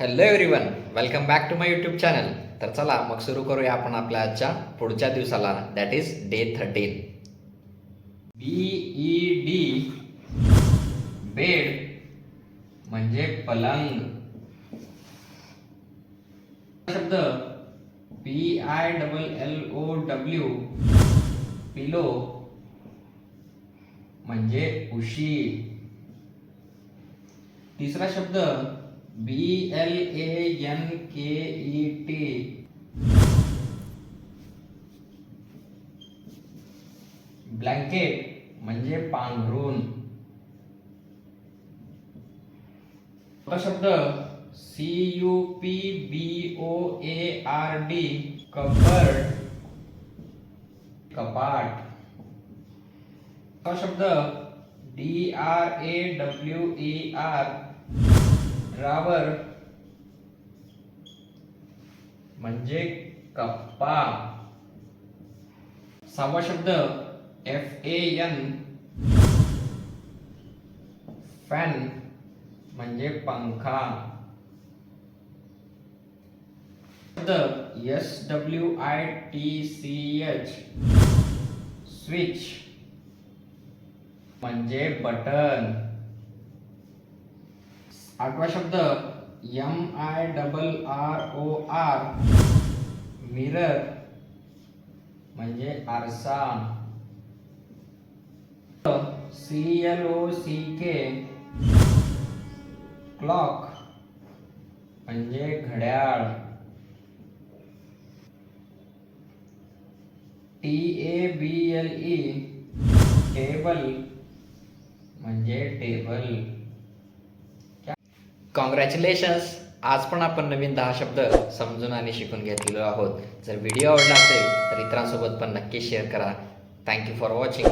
Hello everyone welcome back to my YouTube channel तर चला मग सुरू करूया आपण आपल्या आजच्या पुढच्या दिवसाला. That is day thirteen B E D bed म्हणजे पलंग. शब्द P I double L O W pillow म्हणजे उशी. तिसरा शब्द बी एल ए एन के ई टी ब्लँकेट म्हणजे पांघरून. शब्द C U P B O A R D cupboard कपाट. शब्द D R A W E R drawer म्हणजे कप्पा. सहावा शब्द एफ़ ए एन फॅन म्हणजे पंखा. शब्द S W I T C H switch म्हणजे बटन. आठवा शब्द M I double R O R mirror म्हणजे आरसा. सी एल ओ सी के क्लॉक म्हणजे घड्याळ. T A B L E table म्हणजे टेबल कॉंग्रॅच्युलेशन्स आज पण आपण नवीन दहा शब्द समजून आणि शिकून घेतलेलो आहोत. जर व्हिडिओ आवडला असेल तर इतरांसोबत पण नक्की शेअर करा. Thank you for watching